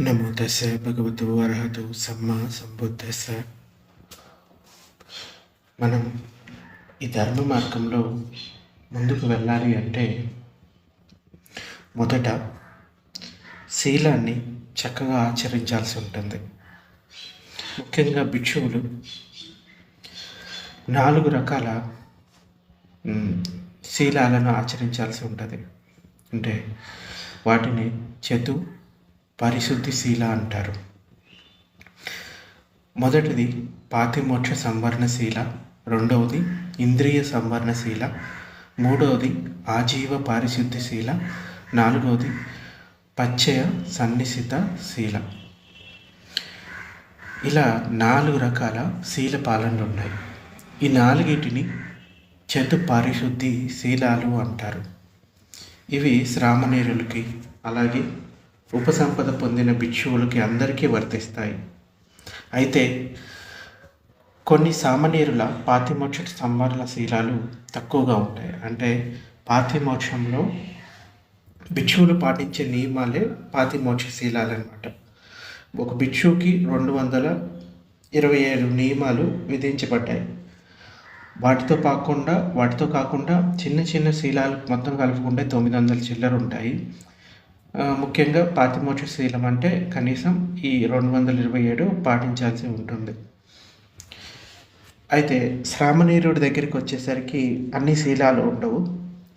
నమో దశ భగవతు అర్హతు సమ్మా సంబుద్ధస్స మనం ఈ ధర్మ మార్గంలో ముందుకు వెళ్ళాలి అంటే మొదట శీలాన్ని చక్కగా ఆచరించాల్సి ఉంటుంది. ముఖ్యంగా భిక్షువులు నాలుగు రకాల శీలాలను ఆచరించాల్సి ఉంటుంది. అంటే వాటిని చతు పరిశుద్ధి శీల అంటారు. మొదటిది పాతిమోక్ష సంవరణశీల రెండవది ఇంద్రియ సంవరణశీల మూడవది ఆజీవ పారిశుద్ధి శీల నాలుగవది పచ్చయ సన్నిసిత శీల. ఇలా నాలుగు రకాల శీల పాలనలు ఉన్నాయి. ఈ నాలుగిటిని చతు పారిశుద్ధి శీలాలు అంటారు. ఇవి శ్రామణీరులకి అలాగే ఉపసంపద పొందిన భిక్షువులకి అందరికీ వర్తిస్తాయి. అయితే కొన్ని సామాన్యుల పాతిమోక్ష సంవరణ శీలాలు తక్కువగా ఉంటాయి. అంటే పాతిమోక్షంలో భిక్షువులు పాటించే నియమాలే పాతిమోక్ష శీలాలు అనమాట ఒక భిక్షువుకి రెండు వందల ఇరవై ఏడు నియమాలు విధించబడ్డాయి. వాటితో కాకుండా వాటితో కాకుండా చిన్న చిన్న శీలాలు మొత్తం కలుపుకుంటే తొమ్మిది వందల చిల్లర ఉంటాయి. ముఖ్యంగా పాతిమోక్ష శీలం అంటే కనీసం ఈ రెండు వందల ఇరవై ఏడు పాటించాల్సి ఉంటుంది. అయితే శ్రామణీరుడి దగ్గరికి వచ్చేసరికి అన్ని శీలాలు ఉండవు.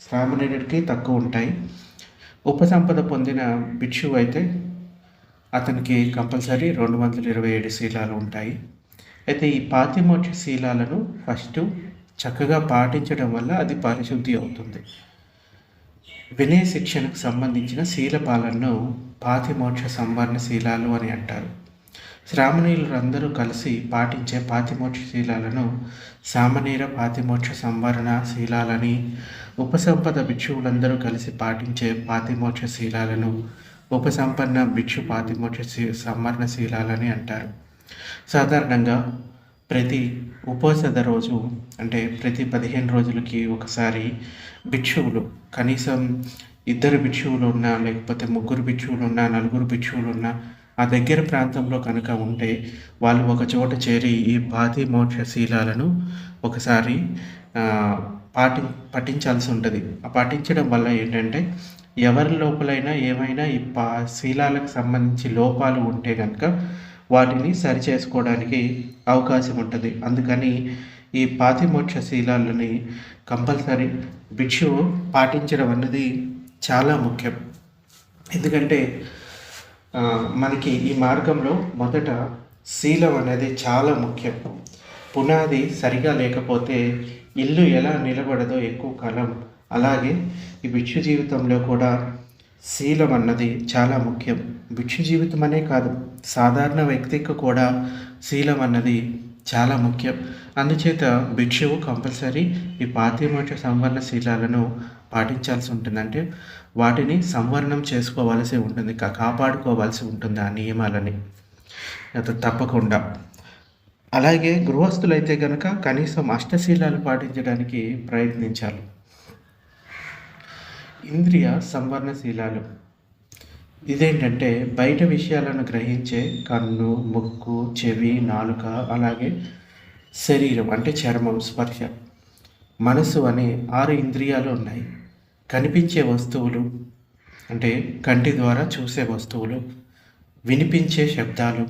శ్రామణీరుడికి తక్కువ ఉంటాయి. ఉపసంపద పొందిన భిక్షువు అయితే అతనికి కంపల్సరీ రెండు వందల ఇరవై ఏడు శీలాలు ఉంటాయి. అయితే ఈ పాతిమోక్ష శీలాలను ఫస్ట్ చక్కగా పాటించడం వల్ల అది పరిశుద్ధి అవుతుంది. వినయ శిక్షణకు సంబంధించిన శీల పాలనను పాతిమోక్ష సంవరణ శీలాలు అని అంటారు. శ్రామణీయులందరూ కలిసి పాటించే పాతిమోక్ష శీలాలను సామనీర పాతిమోక్ష సంవరణ శీలాలని ఉపసంపద భిక్షువులందరూ కలిసి పాటించే పాతిమోక్ష శీలాలను ఉపసంపన్న భిక్షు పాతిమోక్ష సంవరణ శీలాలని అంటారు. సాధారణంగా ప్రతి ఉపవాసద రోజు అంటే ప్రతి పదిహేను రోజులకి ఒకసారి భిక్షువులు కనీసం ఇద్దరు భిక్షువులు ఉన్నా లేకపోతే ముగ్గురు భిక్షువులు ఉన్నా నలుగురు భిక్షువులు ఉన్నా ఆ దగ్గర ప్రాంతంలో కనుక ఉంటే వాళ్ళు ఒక చోట చేరి ఈ పాతి మోక్ష శీలాలను ఒకసారి పాటి పఠించాల్సి ఉంటుంది. ఆ పాటించడం వల్ల ఏంటంటే ఎవరి లోపలైనా ఏమైనా ఈ పా శీలాలకు సంబంధించి లోపాలు ఉంటే కనుక వాటిని సరి చేసుకోవడానికి అవకాశం ఉంటుంది అందుకని ఈ పాతిమోక్ష శీలాలని కంపల్సరీ భిక్షువు పాటించడం అన్నది చాలా ముఖ్యం. ఎందుకంటే మనకి ఈ మార్గంలో మొదట శీలం అనేది చాలా ముఖ్యం. పునాది సరిగా లేకపోతే ఇల్లు ఎలా నిలబడదో ఎక్కువ కాలం అలాగే ఈ భిక్షు జీవితంలో కూడా శీలం అన్నది చాలా ముఖ్యం. భిక్షు జీవితం అనే కాదు సాధారణ వ్యక్తికి కూడా శీలం అన్నది చాలా ముఖ్యం. అందుచేత భిక్షువు కంపల్సరీ ఈ పాతిమోక్ష సంవరణ శీలాలను పాటించాల్సి ఉంటుంది. అంటే వాటిని సంవరణం చేసుకోవాల్సి ఉంటుంది కాపాడుకోవాల్సి ఉంటుంది ఆ నియమాలని. అది తప్పకుండా. అలాగే గృహస్థులైతే కనుక కనీసం అష్టశీలాలు పాటించడానికి ప్రయత్నించాలి. ఇంద్రియ సంవరణశీలాలు. ఇదేంటంటే బయట విషయాలను గ్రహించే కన్ను ముక్కు చెవి నాలుక అలాగే శరీరం అంటే చర్మం స్పర్శ. మనసు అనే ఆరు ఇంద్రియాలు ఉన్నాయి. కనిపించే వస్తువులు అంటే కంటి ద్వారా చూసే వస్తువులు వినిపించే శబ్దాలు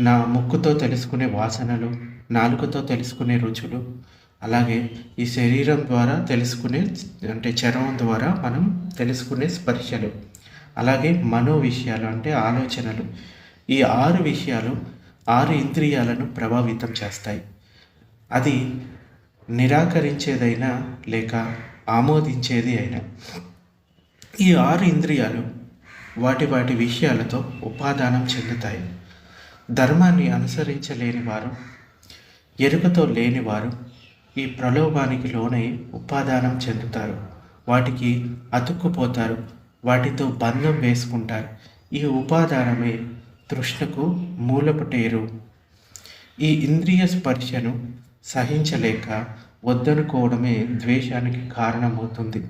నా ముక్కుతో తెలుసుకునే వాసనలు నాలుకతో తెలుసుకునే రుచులు అలాగే ఈ శరీరం ద్వారా తెలుసుకునే అంటే చర్మం ద్వారా మనం తెలుసుకునే స్పర్శలు. అలాగే మనో విషయాలు అంటే ఆలోచనలు. ఈ ఆరు విషయాలు ఆరు ఇంద్రియాలను ప్రభావితం చేస్తాయి. అది నిరాకరించేదైనా లేక ఆమోదించేది అయినా. ఈ ఆరు ఇంద్రియాలు వాటి వాటి విషయాలతో ఉపాదానం చెందుతాయి. ధర్మాన్ని అనుసరించలేని వారు ఎరుకతో లేనివారు ఈ ప్రలోభానికి లోనై ఉపాదానం చెందుతారు. వాటికి అతుక్కుపోతారు. వాటితో బంధం వేసుకుంటారు. ఈ ఉపాదానమే తృష్ణకు మూలపుటేరు. ఈ ఇంద్రియ స్పర్శను సహించలేక వద్దనుకోవడమే ద్వేషానికి కారణమవుతుంది.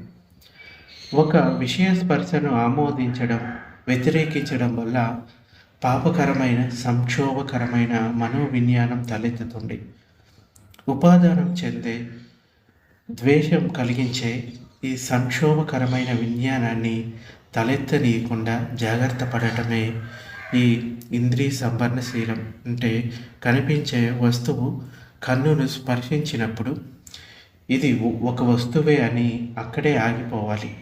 ఒక విషయ స్పర్శను ఆమోదించడం వ్యతిరేకించడం వల్ల పాపకరమైన సంక్షోభకరమైన మనోవిజ్ఞానం తలెత్తుతుంది. ఉపాదానం చెందే ద్వేషం కలిగించే ఈ సంక్షోభకరమైన విజ్ఞానాన్ని తలెత్తనీయకుండా జాగ్రత్త పడటమే ఈ ఇంద్రియ సంభరణశీలం అంటే కనిపించే వస్తువు కన్నును స్పర్శించినప్పుడు ఇది ఒక వస్తువే అని అక్కడే ఆగిపోవాలి.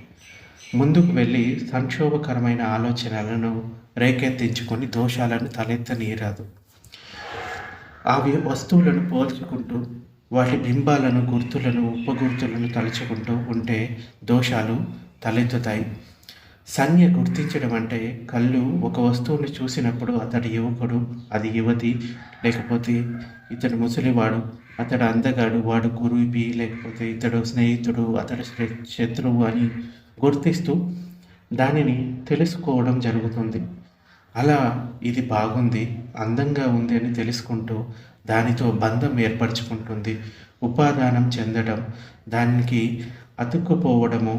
ముందుకు వెళ్ళి సంక్షోభకరమైన ఆలోచనలను రేకెత్తించుకొని దోషాలను తలెత్తనీయరాదు. అవి వస్తువులను పోల్చుకుంటూ వాటి బింబాలను గుర్తులను ఉపగుర్తులను తలుచుకుంటూ ఉంటే దోషాలు తలెత్తుతాయి. సంజ్ఞ గుర్తించడం అంటే కళ్ళు ఒక వస్తువుని చూసినప్పుడు అతడి యువకుడు అది యువతి లేకపోతే ఇతడు ముసలివాడు అతడు అందగాడు వాడు గురువి లేకపోతే ఇతడు స్నేహితుడు అతడు శత్రువు అని గుర్తిస్తూ దానిని తెలుసుకోవడం జరుగుతుంది. అలా ఇది బాగుంది అందంగా ఉంది అని తెలుసుకుంటూ దానితో బంధం ఏర్పరచుకుంటుంది. ఉపాదానం చెందడం దానికి అతుక్కుపోవడము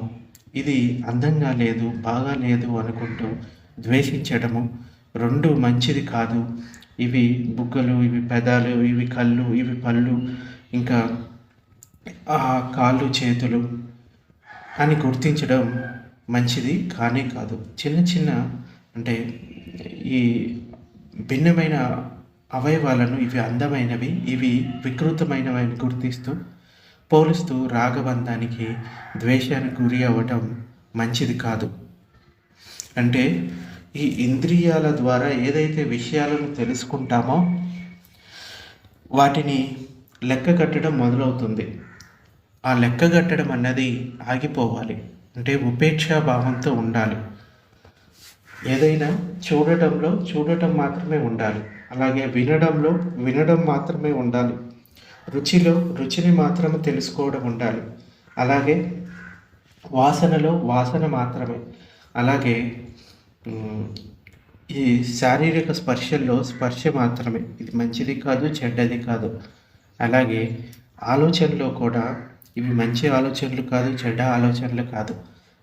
ఇది అందంగా లేదు బాగా లేదు అనుకుంటూ ద్వేషించడము రెండు మంచిది కాదు. ఇవి బుగ్గలు ఇవి పెదాలు ఇవి కళ్ళు ఇవి పళ్ళు ఇంకా ఆ కాళ్ళు చేతులు అని గుర్తించడం మంచిది కానీ కాదు. చిన్న చిన్న అంటే ఈ భిన్నమైన అవయవాలను ఇవి అందమైనవి ఇవి వికృతమైనవి అని గుర్తిస్తూ పోలుస్తూ రాగబంధానికి ద్వేషానికి గురి అవ్వటం మంచిది కాదు. అంటే ఈ ఇంద్రియాల ద్వారా ఏదైతే విషయాలను తెలుసుకుంటామో వాటిని లెక్క కట్టడం మొదలవుతుంది. ఆ లెక్క కట్టడం అన్నది ఆగిపోవాలి. అంటే ఉపేక్షా భావంతో ఉండాలి. ఏదైనా చూడటంలో చూడటం మాత్రమే ఉండాలి. అలాగే వినడంలో వినడం మాత్రమే ఉండాలి. రుచిలో రుచిని మాత్రమే తెలుసుకోవడం ఉండాలి. అలాగే వాసనలో వాసన మాత్రమే. అలాగే ఈ శారీరక స్పర్శల్లో స్పర్శ మాత్రమే. ఇది మంచిది కాదు చెడ్డది కాదు. అలాగే ఆలోచనలో కూడా ఇవి మంచి ఆలోచనలు కాదు చెడ్డ ఆలోచనలు కాదు.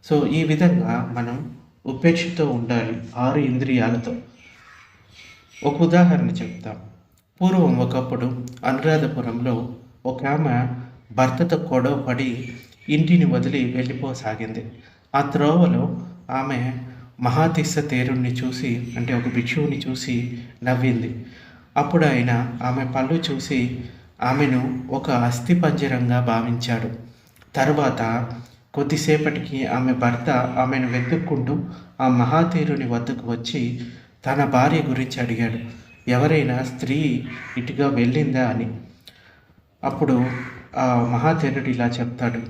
సో ఈ విధంగా మనం ఉపేక్షతో ఉండాలి ఆరు ఇంద్రియాలతో. ఒక ఉదాహరణ చెప్తాం. పూర్వం ఒకప్పుడు అనురాధపురంలో ఒక ఆమె భర్తతో గొడవ పడి ఇంటిని వదిలి వెళ్ళిపోసాగింది. ఆ త్రోవలో ఆమె మహాతిస్స తేరుణ్ణి చూసి అంటే ఒక భిక్షువుని చూసి నవ్వింది. అప్పుడు ఆయన ఆమె పళ్ళు చూసి ఆమెను ఒక అస్థిపంజరంగా భావించాడు. తర్వాత కొద్దిసేపటికి ఆమె భర్త ఆమెను వెతుక్కుంటూ ఆ మహాతీరుని వద్దకు వచ్చి తన భార్య గురించి అడిగాడు. ఎవరైనా స్త్రీ ఇటుగా వెళ్ళిందా అని. అప్పుడు ఆ మహాతేరుడు ఇలా చెప్తాడు.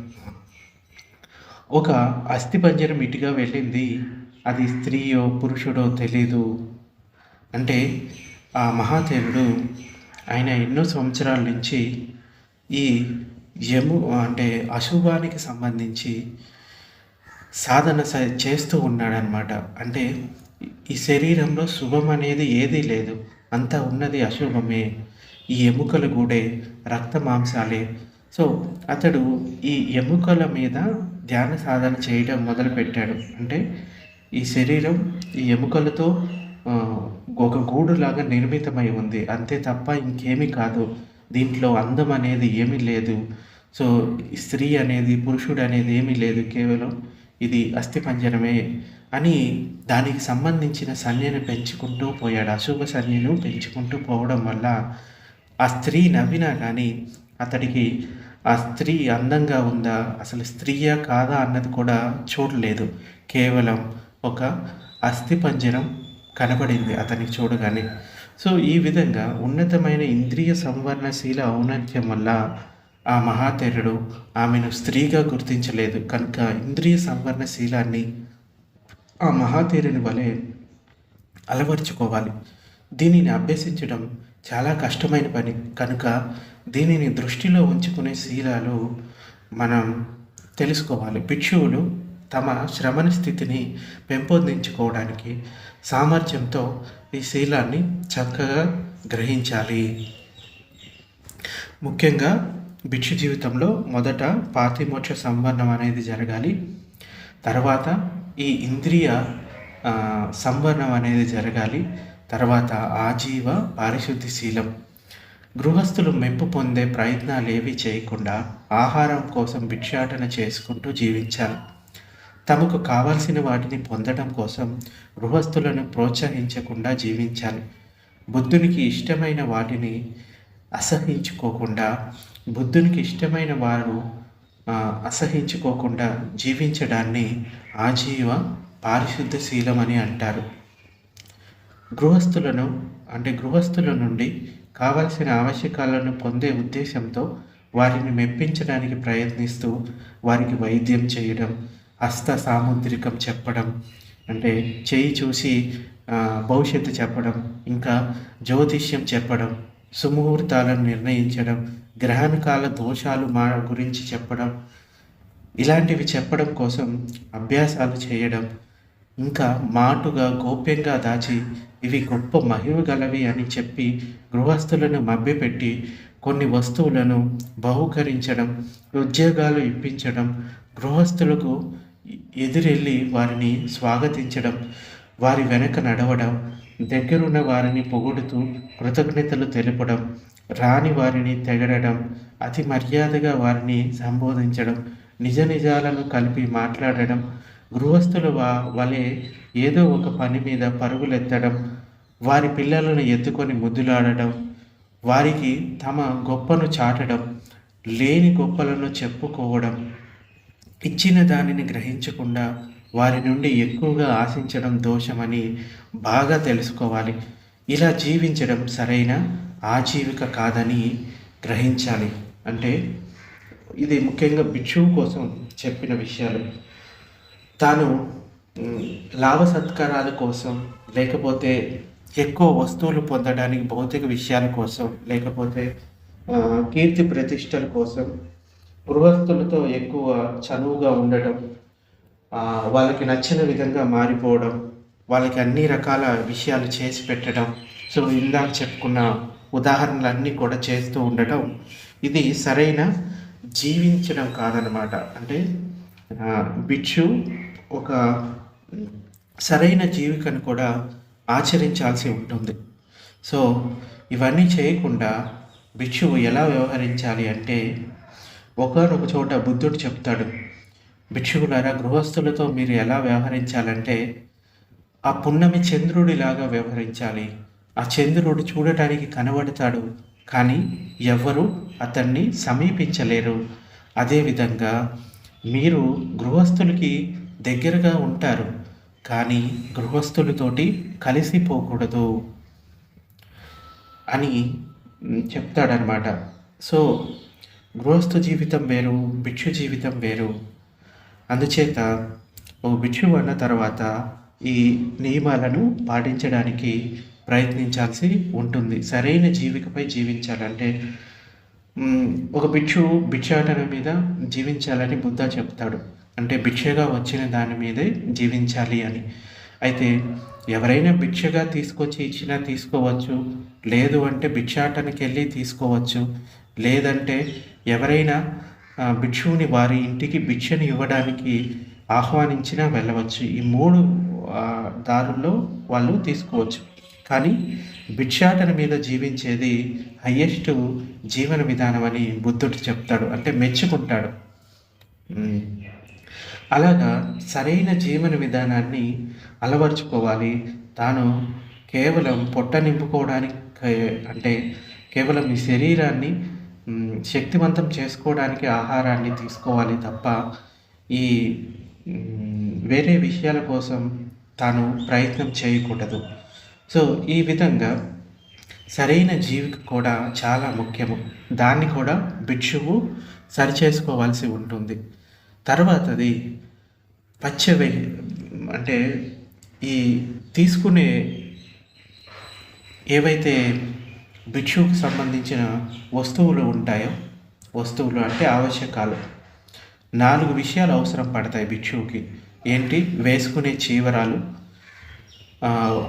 ఒక అస్థిపంజరం ఇటుగా వెళ్ళింది. అది స్త్రీయో పురుషుడో తెలీదు అంటే ఆ మహాతేరుడు ఆయన ఎన్నో సంవత్సరాల నుంచి ఈ యము అంటే అశుభానికి సంబంధించి సాధన చేస్తూ ఉన్నాడనమాట అంటే ఈ శరీరంలో శుభం అనేది ఏదీ లేదు. అంతా ఉన్నది అశుభమే. ఈ ఎముకలు గూడే రక్త మాంసాలే. సో అతడు ఈ ఎముకల మీద ధ్యాన సాధన చేయడం మొదలుపెట్టాడు. అంటే ఈ శరీరం ఈ ఎముకలతో ఒక గూడులాగా నిర్మితమై ఉంది. అంతే తప్ప ఇంకేమీ కాదు. దీంట్లో అందం అనేది ఏమీ లేదు. సో స్త్రీ అనేది పురుషుడు అనేది ఏమీ లేదు. కేవలం ఇది అస్థిపంజరమే అని దానికి సంబంధించిన సన్యను పెంచుకుంటూ పోయాడు. అశుభ సన్యను పెంచుకుంటూ పోవడం వల్ల ఆ స్త్రీ నవ్వినా కానీ అతడికి ఆ స్త్రీ అందంగా ఉందా అసలు స్త్రీయా కాదా అన్నది కూడా చూడలేదు కేవలం ఒక అస్థిపంజరం కనబడింది అతనికి చూడగానే. సో ఈ విధంగా ఉన్నతమైన ఇంద్రియ సంవర్ణశీల ఔన్నత్యం వల్ల ఆ మహాతేరుడు ఆమెను స్త్రీగా గుర్తించలేదు. కనుక ఇంద్రియ సంవర్ణశీలాన్ని ఆ మహాతేరుని వలె అలవర్చుకోవాలి. దీనిని అభ్యసించడం చాలా కష్టమైన పని. కనుక దీనిని దృష్టిలో ఉంచుకునే శీలాలు మనం తెలుసుకోవాలి. భిక్షువులు తమ శ్రమణ స్థితిని పెంపొందించుకోవడానికి సామర్థ్యంతో ఈ శీలాన్ని చక్కగా గ్రహించాలి. ముఖ్యంగా భిక్షు జీవితంలో మొదట పాతిమోక్ష సంవర్ణం అనేది జరగాలి. తర్వాత ఈ ఇంద్రియ సంవరణం అనేది జరగాలి. తర్వాత ఆజీవ పారిశుద్ధి శీలం. గృహస్థులు మెప్పు పొందే ప్రయత్నాలు ఏవి చేయకుండా ఆహారం కోసం భిక్షాటన చేసుకుంటూ జీవించాలి. తమకు కావాల్సిన వాటిని పొందడం కోసం గృహస్థులను ప్రోత్సహించకుండా జీవించాలి. బుద్ధునికి ఇష్టమైన వాటిని అసహించుకోకుండా బుద్ధునికి ఇష్టమైన వారు అసహించుకోకుండా జీవించడాన్ని ఆజీవ పారిశుద్ధ శీలం అని అంటారు. గృహస్థులను అంటే గృహస్థుల నుండి కావలసిన ఆవశ్యకాలను పొందే ఉద్దేశంతో వారిని మెప్పించడానికి ప్రయత్నిస్తూ వారికి వైద్యం చేయడం హస్త సాముద్రికం చెప్పడం అంటే చేయి చూసి భవిష్యత్తు చెప్పడం ఇంకా జ్యోతిష్యం చెప్పడం సుముహూర్తాలను నిర్ణయించడం గ్రహణకాల దోషాలు మా గురించి చెప్పడం ఇలాంటివి చెప్పడం కోసం అభ్యాసాలు చేయడం ఇంకా మాటుగా గోప్యంగా దాచి ఇవి గొప్ప మహిమ గలవి అని చెప్పి గృహస్థులను మభ్యపెట్టి కొన్ని వస్తువులను బహుకరించడం ఉద్యోగాలు ఇప్పించడం గృహస్థులకు ఎదురెళ్ళి వారిని స్వాగతించడం వారి వెనక నడవడం దగ్గరున్న వారిని పొగుడుతూ కృతజ్ఞతలు తెలుపడం రాని వారిని తెగడడం అతి మర్యాదగా వారిని సంబోధించడం నిజ నిజాలను కలిపి మాట్లాడడం గృహస్థుల వా వలె ఏదో ఒక పని మీద పరుగులెత్తడం వారి పిల్లలను ఎత్తుకొని ముద్దులాడడం వారికి తమ గొప్పను చాటడం లేని గొప్పలను చెప్పుకోవడం ఇచ్చిన దానిని గ్రహించకుండా వారి నుండి ఎక్కువగా ఆశించడం దోషమని బాగా తెలుసుకోవాలి. ఇలా జీవించడం సరైన ఆజీవిక కాదని గ్రహించాలి. అంటే ఇది ముఖ్యంగా భిక్షువు కోసం చెప్పిన విషయాలు. తాను లాభ సత్కారాల కోసం లేకపోతే ఎక్కువ వస్తువులు పొందడానికి భౌతిక విషయాల కోసం లేకపోతే కీర్తి ప్రతిష్టల కోసం గృహస్థులతో ఎక్కువ చనువుగా ఉండటం వాళ్ళకి నచ్చిన విధంగా మారిపోవడం వాళ్ళకి అన్ని రకాల విషయాలు చేసి పెట్టడం. సో ఇందాక చెప్పుకున్న ఉదాహరణలన్నీ కూడా చేస్తూ ఉండటం ఇది సరైన జీవించడం కాదనమాట అంటే బిక్షు ఒక సరైన జీవికను కూడా ఆచరించాల్సి ఉంటుంది. సో ఇవన్నీ చేయకుండా బిక్షువు ఎలా వ్యవహరించాలి అంటే ఒకనొక చోట బుద్ధుడు చెప్తాడు భిక్షువులారా గృహస్థులతో మీరు ఎలా వ్యవహరించాలంటే ఆ పున్నమి చంద్రుడిలాగా వ్యవహరించాలి. ఆ చంద్రుడు చూడటానికి కనబడతాడు కానీ ఎవ్వరూ అతన్ని సమీపించలేరు. అదేవిధంగా మీరు గృహస్థులకి దగ్గరగా ఉంటారు కానీ గృహస్థులతోటి కలిసిపోకూడదు అని చెప్తాడనమాట సో గృహస్థ జీవితం వేరు భిక్షు జీవితం వేరు. అందుచేత ఓ భిక్షువు అన్న తర్వాత ఈ నియమాలను పాటించడానికి ప్రయత్నించాల్సి ఉంటుంది. సరైన జీవికపై జీవించాలంటే ఒక భిక్షు భిక్షాటన మీద జీవించాలని బుద్ధ చెప్తాడు. అంటే భిక్షగా వచ్చిన దాని మీదే జీవించాలి అని. అయితే ఎవరైనా భిక్షగా తీసుకొచ్చి ఇచ్చినా తీసుకోవచ్చు లేదు అంటే భిక్షాటనకి వెళ్ళి తీసుకోవచ్చు లేదంటే ఎవరైనా భిక్షువుని వారి ఇంటికి భిక్షను ఇవ్వడానికి ఆహ్వానించినా వెళ్ళవచ్చు. ఈ మూడు దారుల్లో వాళ్ళు తీసుకోవచ్చు. కానీ భిక్షాటన మీద జీవించేది హయ్యెస్ట్ జీవన విధానం అని బుద్ధుడు చెప్తాడు. అంటే మెచ్చుకుంటాడు. అలాగా సరైన జీవన విధానాన్ని అలవర్చుకోవాలి. తాను కేవలం పొట్ట నింపుకోవడానికి అంటే కేవలం ఈ శరీరాన్ని శక్తివంతం చేసుకోవడానికి ఆహారాన్ని తీసుకోవాలి తప్ప ఈ వేరే విషయాల కోసం తాను ప్రయత్నం చేయకూడదు. సో ఈ విధంగా సరైన జీవికి కూడా చాలా ముఖ్యము. దాన్ని కూడా భిక్షువు సరిచేసుకోవాల్సి ఉంటుంది. తర్వాతది పచ్చవే అంటే ఈ తీసుకునే ఏవైతే భిక్షువుకు సంబంధించిన వస్తువులు ఉంటాయో? వస్తువులు అంటే ఆవశ్యకాలు. నాలుగు విషయాలు అవసరం పడతాయి భిక్షువుకి. ఏంటి? వేసుకునే చీవరాలు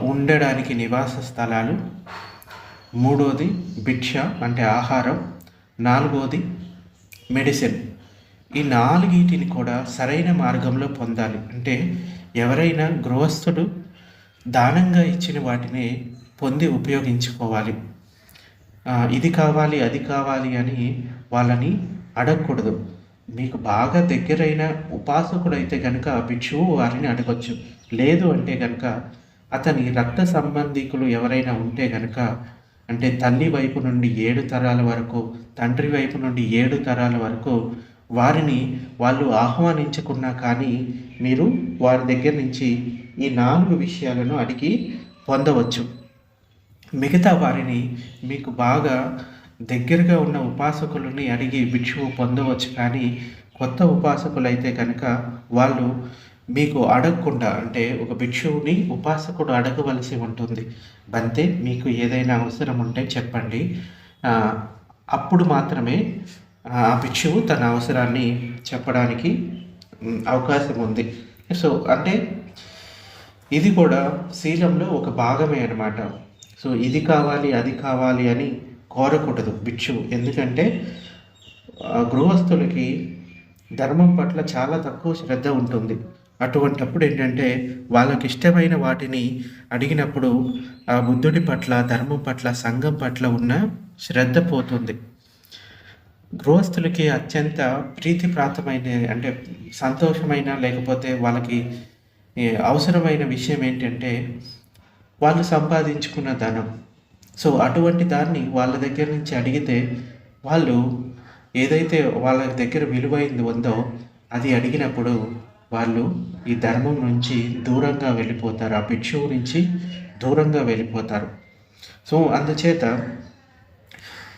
ఉండడానికి నివాస స్థలాలు. మూడోది భిక్ష అంటే ఆహారం. నాలుగోది మెడిసిన్. ఈ నాలుగిటిని కూడా సరైన మార్గంలో పొందాలి. అంటే ఎవరైనా గృహస్థుడు దానంగా ఇచ్చిన వాటిని పొంది ఉపయోగించుకోవాలి. ఇది కావాలి అది కావాలి అని వాళ్ళని అడగకూడదు. మీకు బాగా దగ్గరైన ఉపాసకుడు అయితే కనుక భిక్షువు వారిని అడగొచ్చు. లేదు అంటే కనుక అతని రక్త సంబంధికులు ఎవరైనా ఉంటే కనుక అంటే తల్లి వైపు నుండి ఏడు తరాల వరకు తండ్రి వైపు నుండి ఏడు తరాల వరకు వారిని వాళ్ళు ఆహ్వానించుకున్నా కానీ మీరు వారి దగ్గర నుంచి ఈ నాలుగు విషయాలను అడిగి పొందవచ్చు. మిగతా వారిని మీకు బాగా దగ్గరగా ఉన్న ఉపాసకులని అడిగి భిక్షువు పొందవచ్చు కానీ కొత్త ఉపాసకులైతే కనుక వాళ్ళు మీకు అడగకుండా అంటే ఒక భిక్షువుని ఉపాసకుడు అడగవలసి ఉంటుంది. బంతే మీకు ఏదైనా అవసరం ఉంటే చెప్పండి. అప్పుడు మాత్రమే ఆ భిక్షువు తన అవసరాన్ని చెప్పడానికి అవకాశం ఉంది. సో అంటే ఇది కూడా శీలంలో ఒక భాగమే అన్నమాట. సో ఇది కావాలి అది కావాలి అని కోరకూడదు భిక్షువు. ఎందుకంటే గృహస్థులకి ధర్మం పట్ల చాలా తక్కువ శ్రద్ధ ఉంటుంది. అటువంటప్పుడు ఏంటంటే వాళ్ళకి ఇష్టమైన వాటిని అడిగినప్పుడు ఆ బుద్ధుడి పట్ల ధర్మం పట్ల సంఘం పట్ల ఉన్న శ్రద్ధ పోతుంది. గృహస్థులకి అత్యంత ప్రీతిప్రాతమైన అంటే సంతోషమైన లేకపోతే వాళ్ళకి అవసరమైన విషయం ఏంటంటే వాళ్ళు సంపాదించుకున్న ధనం. సో అటువంటి దాన్ని వాళ్ళ దగ్గర నుంచి అడిగితే వాళ్ళు ఏదైతే వాళ్ళ దగ్గర విలువైంది ఉందో అది అడిగినప్పుడు వాళ్ళు ఈ ధర్మం నుంచి దూరంగా వెళ్ళిపోతారు. ఆ భిక్షువు నుంచి దూరంగా వెళ్ళిపోతారు. సో అందుచేత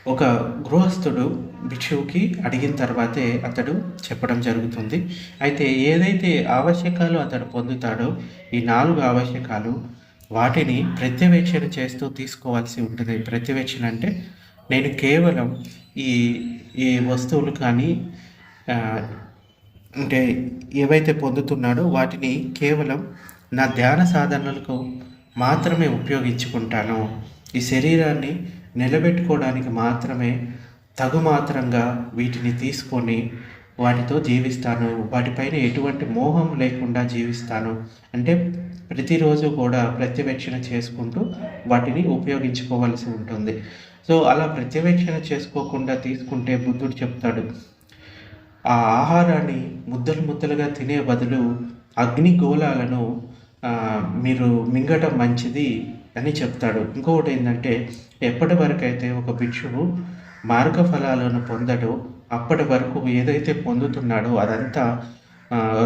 ఒక గృహస్థుడు భిక్షువుకి అడిగిన తర్వాతే అతడు చెప్పడం జరుగుతుంది. అయితే ఏదైతే ఆవశ్యకాలు అతడు పొందుతాడో ఈ నాలుగు ఆవశ్యకాలు వాటిని ప్రత్యవేక్షణ చేస్తూ తీసుకోవాల్సి ఉంటుంది. ప్రత్యవేక్షణ అంటే నేను కేవలం ఈ ఈ వస్తువులు కానీ అంటే ఏవైతే పొందుతున్నాడో వాటిని కేవలం నా ధ్యాన సాధనలకు మాత్రమే ఉపయోగించుకుంటాను. ఈ శరీరాన్ని నిలబెట్టుకోవడానికి మాత్రమే తగు మాత్రంగా వీటిని తీసుకొని వాటితో జీవిస్తాను. వాటిపైన ఎటువంటి మోహం లేకుండా జీవిస్తాను. అంటే ప్రతిరోజు కూడా ప్రత్యవేక్షణ చేసుకుంటూ వాటిని ఉపయోగించుకోవాల్సి ఉంటుంది. సో అలా ప్రత్యవేక్షణ చేసుకోకుండా తీసుకుంటే బుద్ధుడు చెప్తాడు ఆ ఆహారాన్ని ముద్దలు ముద్దలుగా తినే బదులు అగ్ని గోళాలను మీరు మింగటం మంచిది అని చెప్తాడు. ఇంకొకటి ఏంటంటే ఎప్పటి ఒక భిక్షువు మార్గ ఫలాలను పొందడో అప్పటి వరకు ఏదైతే పొందుతున్నాడో అదంతా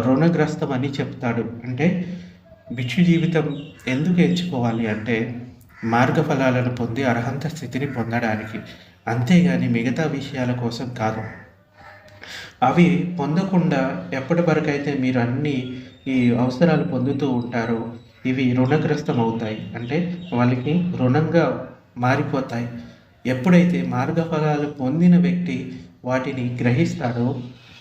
రుణగ్రస్తం అని చెప్తాడు. అంటే భిక్షు జీవితం ఎందుకు ఎంచుకోవాలి అంటే మార్గ ఫలాలను పొంది అర్హంత స్థితిని పొందడానికి. అంతేగాని మిగతా విషయాల కోసం కాదు. అవి పొందకుండా ఎప్పటి వరకు అయితే మీరు అన్ని ఈ అవసరాలు పొందుతూ ఉంటారో ఇవి రుణగ్రస్తం అవుతాయి అంటే వాళ్ళకి రుణంగా మారిపోతాయి. ఎప్పుడైతే మార్గఫలాలు పొందిన వ్యక్తి వాటిని గ్రహిస్తాడో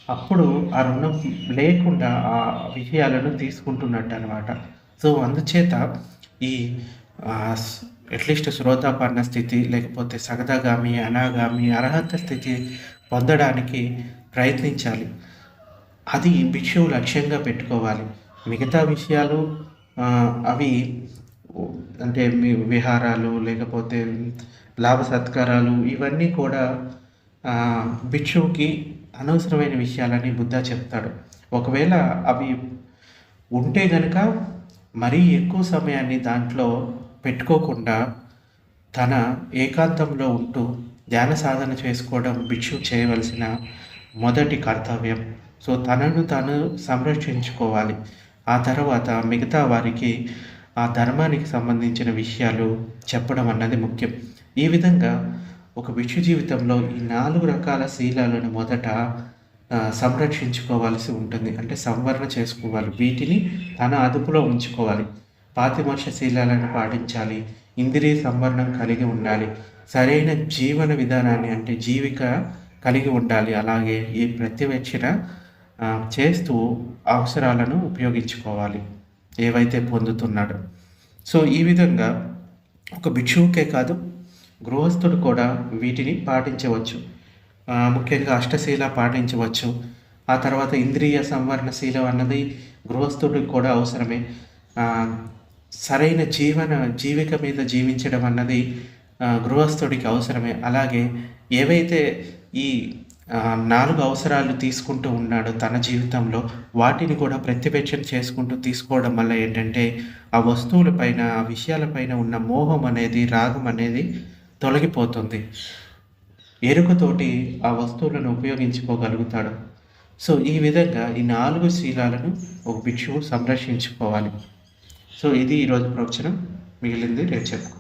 అప్పుడు ఆ రుణం లేకుండా ఆ విషయాలను తీసుకుంటున్నట్టు అనమాట సో అందుచేత ఈ అట్లీస్ట్ శ్రోతాపన్న స్థితి లేకపోతే సగదగామి అనాగామి అర్హత స్థితి పొందడానికి ప్రయత్నించాలి. అది భిక్షువు లక్ష్యంగా పెట్టుకోవాలి. మిగతా విషయాలు అవి అంటే మీ విహారాలు లేకపోతే లాభ సత్కారాలు ఇవన్నీ కూడా భిక్షువుకి అనవసరమైన విషయాలని బుద్ధ చెప్తాడు. ఒకవేళ అవి ఉంటే గనుక మరీ ఎక్కువ సమయాన్ని దాంట్లో పెట్టుకోకుండా తన ఏకాంతంలో ఉంటూ ధ్యాన సాధన చేసుకోవడం భిక్షు చేయవలసిన మొదటి కర్తవ్యం. సో తనను తాను సంరక్షించుకోవాలి. ఆ తర్వాత మిగతా వారికి ఆ ధర్మానికి సంబంధించిన విషయాలు చెప్పడం అన్నది ముఖ్యం. ఈ విధంగా ఒక భిక్షు జీవితంలో ఈ నాలుగు రకాల శీలాలను మొదట సంరక్షించుకోవాల్సి ఉంటుంది. అంటే సంవరణ చేసుకోవాలి. వీటిని తన అదుపులో ఉంచుకోవాలి. పాతిమర్ష శీలాలను పాటించాలి. ఇంద్రియ సంవరణం కలిగి ఉండాలి. సరైన జీవన విధానాన్ని అంటే జీవిక కలిగి ఉండాలి. అలాగే ఈ ప్రత్యవేక్షణ చేస్తూ అవసరాలను ఉపయోగించుకోవాలి. ఏవైతే పొందుతున్నాడో. సో ఈ విధంగా ఒక భిక్షువుకే కాదు గృహస్థుడు కూడా వీటిని పాటించవచ్చు. ముఖ్యంగా అష్టశీల పాటించవచ్చు. ఆ తర్వాత ఇంద్రియ సంవరణశీలం అన్నది గృహస్థుడికి కూడా అవసరమే. సరైన జీవన జీవిక మీద జీవించడం అన్నది గృహస్థుడికి అవసరమే. అలాగే ఏవైతే ఈ నాలుగు అవసరాలు తీసుకుంటూ ఉన్నాడో తన జీవితంలో వాటిని కూడా ప్రత్యవేక్షణ చేసుకుంటూ తీసుకోవడం వల్ల ఏంటంటే ఆ వస్తువులపైన ఆ విషయాలపైన ఉన్న మోహం అనేది రాగం అనేది తొలగిపోతుంది. ఎరుకతోటి ఆ వస్తువులను ఉపయోగించుకోగలుగుతాడు. సో ఈ విధంగా ఈ నాలుగు శీలాలను ఒక భిక్షువు సంరక్షించుకోవాలి. సో ఇది ఈరోజు ప్రవచనం మిగిలింది రేపు చెప్పుకో